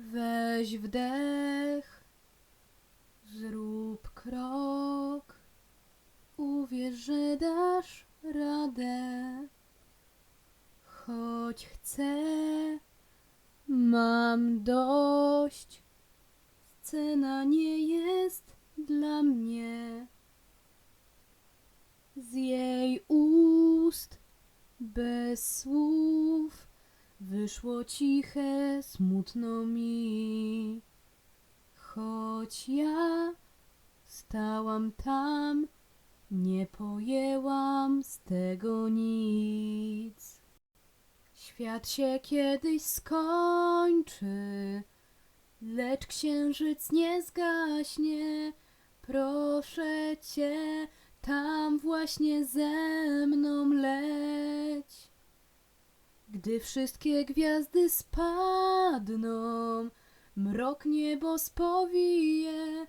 Weź wdech, zrób krok, uwierz, że dasz radę. Choć chcę, mam dość. Scena nie jest dla mnie. Z jej ust, bez słów, wyszło ciche, smutno mi. Choć ja stałam tam, nie pojęłam z tego nic. Świat się kiedyś skończy, lecz księżyc nie zgaśnie. Proszę cię, tam właśnie ze mną leć. Gdy wszystkie gwiazdy spadną, mrok niebo spowije,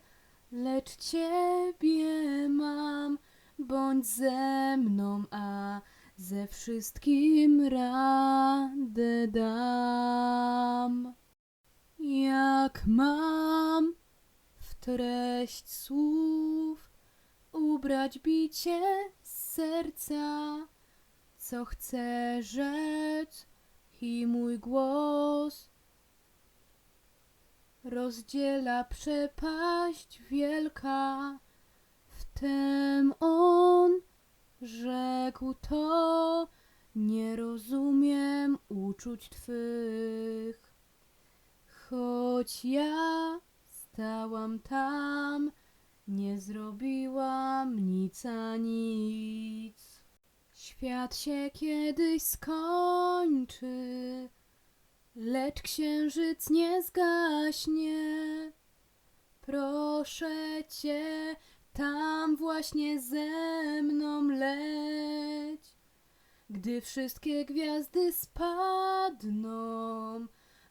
lecz ciebie mam, bądź ze mną, a ze wszystkim radę dam. Jak mam w treść słów ubrać bicie serca, co chcę rzec i mój głos rozdziela przepaść wielka. Wtem on rzekł to, nie rozumiem uczuć twych. Choć ja stałam tam, nie zrobiłam nic a nic. Świat się kiedyś skończy, lecz księżyc nie zgaśnie. Proszę cię, tam właśnie ze mną leć. Gdy wszystkie gwiazdy spadną,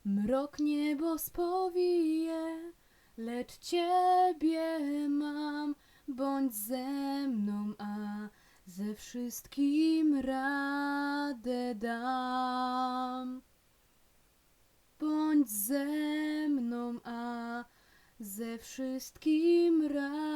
mrok niebo spowije, lecz ciebie mam, bądź ze mną, a ze wszystkim radę dam. Bądź ze mną, a ze wszystkim radę